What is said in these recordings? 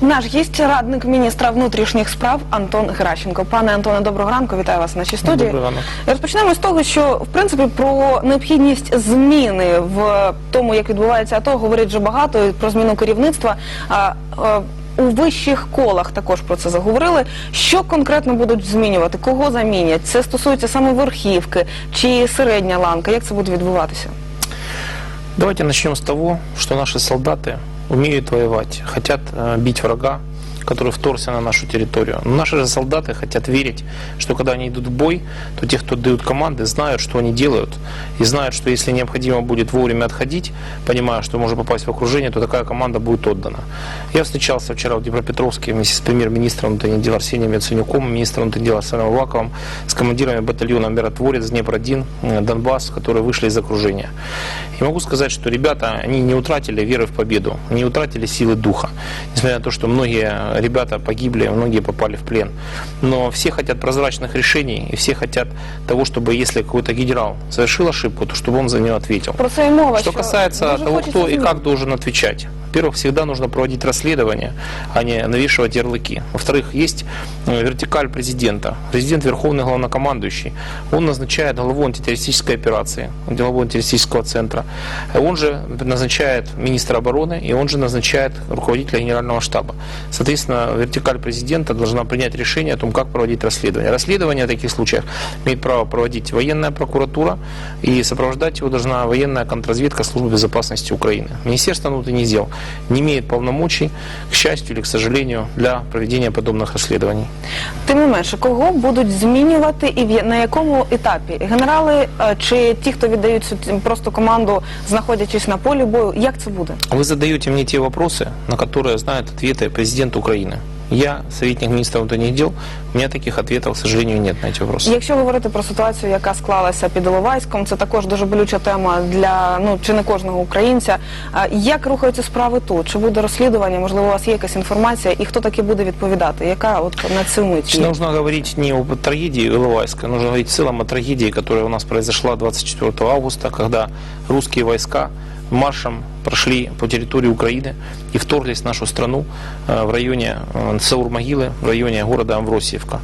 Наш гість радник міністра внутрішніх справ Антон Геращенко. Пане Антоне, доброго ранку. Вітаю вас в нашій студії. Добрий ранок. Розпочнемо з того, що в принципі про необхідність зміни в тому, як відбувається АТО, говорить вже багато і про зміну керівництва. А, а, у вищих колах також про це заговорили. Що конкретно будуть змінювати? Кого замінять? Це стосується саме верхівки чи середня ланка? Як це буде відбуватися? Давайте начнем с того, что наши солдаты умеют воевать, хотят э, бить врага, который вторгся на нашу территорию. Но наши же солдаты хотят верить, что когда они идут в бой, то те, кто дают команды, знают, что они делают, и знают, что если необходимо будет вовремя отходить, понимая, что можно попасть в окружение, то такая команда будет отдана. Я встречался вчера в Днепропетровске вместе с премьер-министром внутренних дел Арсением Яценюком, министром внутренних дел Арсеном Аваковым, с командирами батальона «Миротворец», «Днепр-1», э, «Донбасс», которые вышли из окружения. И могу сказать, что ребята, они не утратили веры в победу, не утратили силы духа. Несмотря на то, что многие ребята погибли, многие попали в плен. Но все хотят прозрачных решений, и все хотят того, чтобы если какой-то генерал совершил ошибку, то чтобы он за нее ответил. Про. Что касается того, кто и как должен отвечать. Во-первых, всегда нужно проводить расследование, а не навешивать ярлыки. Во-вторых, есть э, вертикаль президента. Президент Верховный Главнокомандующий. Он назначает главу антитеррористической операции, главу антитеррористического центра. Он же назначает министра обороны, и он же назначает руководителя генерального штаба. Соответственно, вертикаль президента должна принять решение о том, как проводить расследование. Расследование в таких случаях имеет право проводить военная прокуратура, и сопровождать его должна военная контрразведка Службы безопасности Украины. Министерство внутренних дел не имеет полномочий, к счастью или к сожалению, для проведения подобных расследований. Тим не менше, кого будуть змінювати і в я- на якому етапі? Генерали е, чи ті, хто віддають су- просто команду, знаходячись на полі бою? Як це буде? Вы задаете мне те вопросы, на которые знает ответы президент Украины. Я советник министра внутренних дел, у меня таких ответов, к сожалению, нет на эти вопросы. Якщо говорити про ситуацію, яка склалася під Іловайськом, це також дуже болюча тема для ну чи не кожного українця. Як рухаються справи тут? Чи буде розслідування? Можливо, у вас є якась інформація, і хто таки буде відповідати? Яка от на цю мить? Є? Нужно говорить не об трагедии Иловайска, нужно в целом о трагедии, которая у нас произошла 24 августа, когда русские войска маршем прошли по территории Украины и вторглись в нашу страну э, в районе э, Саур-Могилы, в районе города Амвросиевка.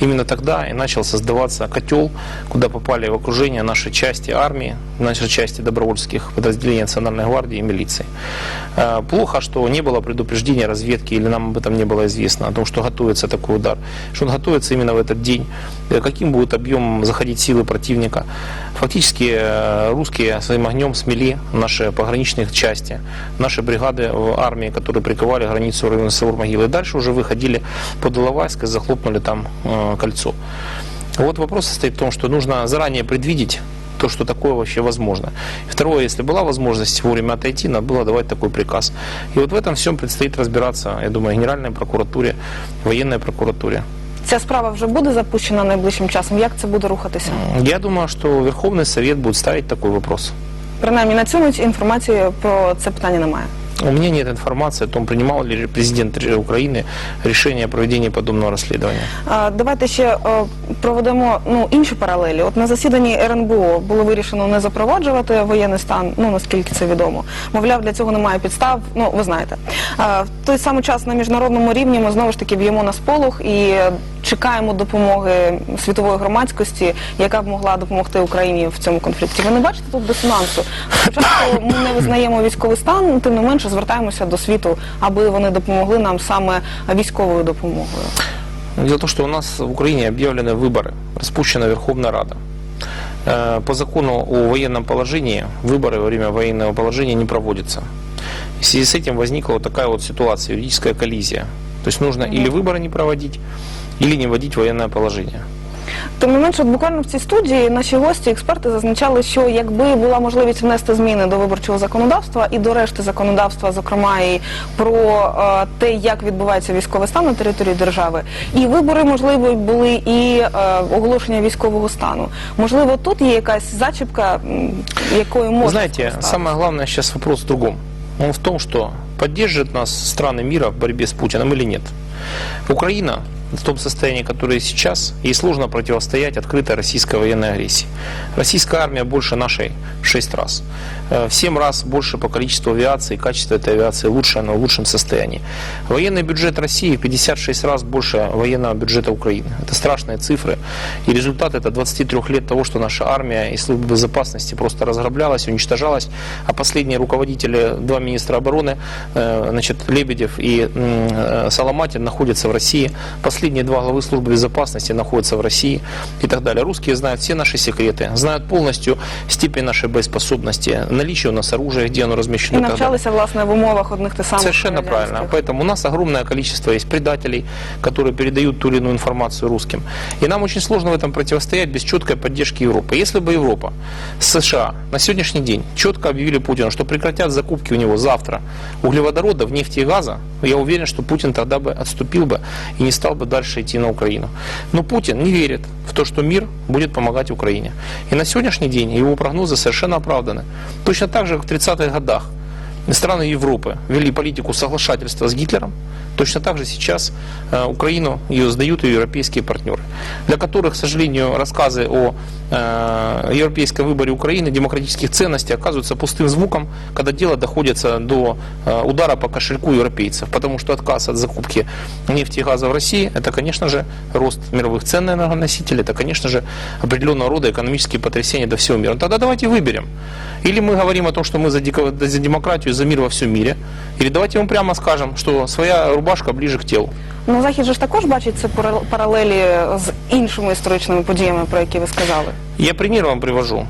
Именно тогда и начал создаваться котел, куда попали в окружение наши части армии, наши части добровольских подразделений Национальной гвардии и милиции. Э, Плохо, что не было предупреждения разведки или нам об этом не было известно, о том, что готовится такой удар, что он готовится именно в этот день, каким будет объем заходить силы противника. Фактически русские своим огнем смели наши пограничные части, наши бригады в армии, которые приковали границу района Саур-Могилы. И дальше уже выходили под Иловайск и захлопнули там э, кольцо. Вот вопрос состоит в том, что нужно заранее предвидеть то, что такое вообще возможно. Второе, если была возможность вовремя отойти, надо было давать такой приказ. И вот в этом всем предстоит разбираться, я думаю, Генеральной прокуратуре, военной прокуратуре. Ця справа вже буде запущена найближчим часом. Як це буде рухатися? Я думаю, что Верховный Совет будет ставить такой вопрос. Принаймні на цю мить інформації про це питання немає. У меня нет информации о том, принимал ли президент Украины решение о проведении подобного расследования. А, Давайте ще е, проведемо ну інші паралелі. От на засіданні РНБО було вирішено не запроваджувати воєнний стан. Ну наскільки це відомо. Мовляв, для цього немає підстав. Ну ви знаєте. В той самий час на міжнародному рівні ми знову ж таки б'ємо на сполох і чекаємо допомоги світової громадськості, яка б могла допомогти Україні в цьому конфлікті. Ви не бачите тут дисонансу? Спочатку ми не визнаємо військовий стан, тим не менше звертаємося до світу, аби вони допомогли нам саме військовою допомогою. Дело в том, что у нас в Украине объявлены выборы, распущена Верховная Рада. Э, По закону о военном положении выборы во время военного положения не проводятся. В связи с этим возникла вот такая вот ситуация, юридическая коллизия. То есть нужно или выборы не проводить, или не вводить военное положение. Тим не менше, от буквально в цій студії наші гості, експерти зазначали, що якби була можливість внести зміни до виборчого законодавства і до решти законодавства, зокрема і про е, те, як відбувається військовий стан на території держави, і вибори можливо були і е, оголошення військового стану. Можливо, тут є якась зачіпка, м, якою Вы можна знаете, скористатися? самое главное сейчас вопрос в другом. Он в том, что поддержит нас страны мира в борьбе с Путиным или нет. Украина в том состоянии, которое сейчас, ей сложно противостоять открытой российской военной агрессии. Российская армия больше нашей в 6 раз. Э, В 7 раз больше по количеству авиации, качество этой авиации лучше, она в лучшем состоянии. Военный бюджет России в 56 раз больше военного бюджета Украины. Это страшные цифры. И результат это 23 лет того, что наша армия и служба безопасности просто разграблялась, уничтожалась. А последние руководители, два министра обороны, э, значит, Лебедев и э, Соломатин находятся в России. Последние два главы службы безопасности находятся в России и так далее. Русские знают все наши секреты, знают полностью степень нашей боеспособности, наличие у нас оружия, где оно размещено. и навчалися власне в умовах одних тих самих Совершенно правильно. Поэтому у нас огромное количество есть предателей, которые передают ту или иную информацию русским. И нам очень сложно в этом противостоять без четкой поддержки Европы. Если бы Европа, США на сегодняшний день четко объявили Путину, что прекратят закупки у него завтра углеводородов, нефти и газа, я уверен, что Путин тогда бы отступил бы и не стал бы дальше идти на Украину. Но Путин не верит в то, что мир будет помогать Украине. И на сегодняшний день его прогнозы совершенно оправданы. Точно так же, как в 30-х годах страны Европы вели политику соглашательства с Гитлером, точно так же сейчас э, Украину ее сдают ее европейские партнеры, для которых, к сожалению, рассказы о э, европейском выборе Украины, демократических ценностей оказываются пустым звуком, когда дело доходится до э, удара по кошельку европейцев, потому что отказ от закупки нефти и газа в России, это, конечно же, рост мировых цен на энергоносители, это, конечно же, определенного рода экономические потрясения до всего мира. Ну, Тогда давайте выберем. Или мы говорим о том, что мы за, демократию, за мир во всем мире, или давайте ему прямо скажем, что своя рубашка ближе к телу. Ну, Захід же ж також бачить це пара- паралелі з іншими історичними подіями, про які ви сказали. Я пример вам привожу.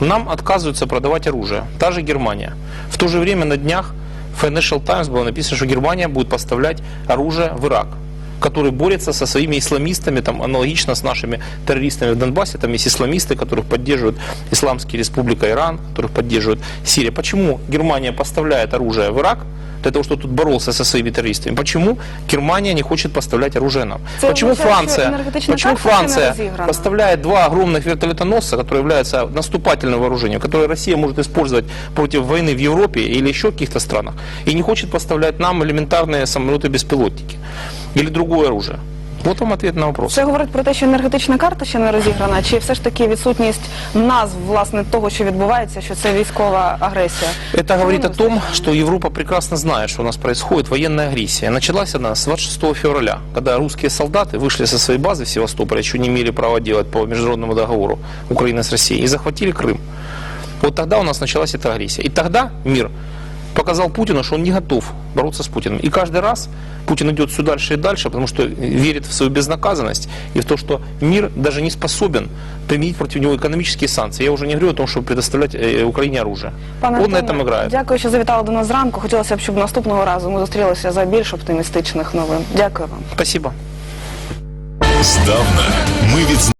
Нам отказываются продавать оружие. Та же Германия. В то же время на днях в Financial Times было написано, что Германия будет поставлять оружие в Ирак который борется со своими исламистами, там, аналогично с нашими террористами в Донбассе, там есть исламисты, которых поддерживают Исламская республика Иран, которых поддерживает Сирия. Почему Германия поставляет оружие в Ирак, для того, чтобы тут боролся со своими террористами? Почему Германия не хочет поставлять оружие нам? Це Почему Франция, почему Франция поставляет два огромных вертолетоносца, которые являются наступательным вооружением, которые Россия может использовать против войны в Европе или еще каких-то странах, и не хочет поставлять нам элементарные самолеты-беспилотники или другое оружие? Вот вам ответ на вопрос. Це говорить про те, що енергетична карта ще не розіграна, чи все ж таки відсутність назв власне того, що відбувається, що це військова агресія? Это говорит о Чому не том, вистачає? что Европа прекрасно знает, что у нас происходит военная агрессия. Началась она с 26 февраля, когда русские солдаты вышли со своей базы в Севастополе, еще не имели права делать по международному договору Украины с Россией, и захватили Крым. Вот тогда у нас началась эта агрессия. И тогда мир показал Путину, что он не готов бороться с Путиным. И каждый раз Путин идет все дальше и дальше, потому что верит в свою безнаказанность и в то, что мир даже не способен применить против него экономические санкции. Я уже не говорю о том, чтобы предоставлять э, Украине оружие. Пане он на Антоне, этом играет. Дякую, що завітали до нас зранку. Хотілося б, щоб наступного разу ми зустрілися за більш оптимістичних новин. Дякую вам. Спасибо. Здавна ми відзначаємо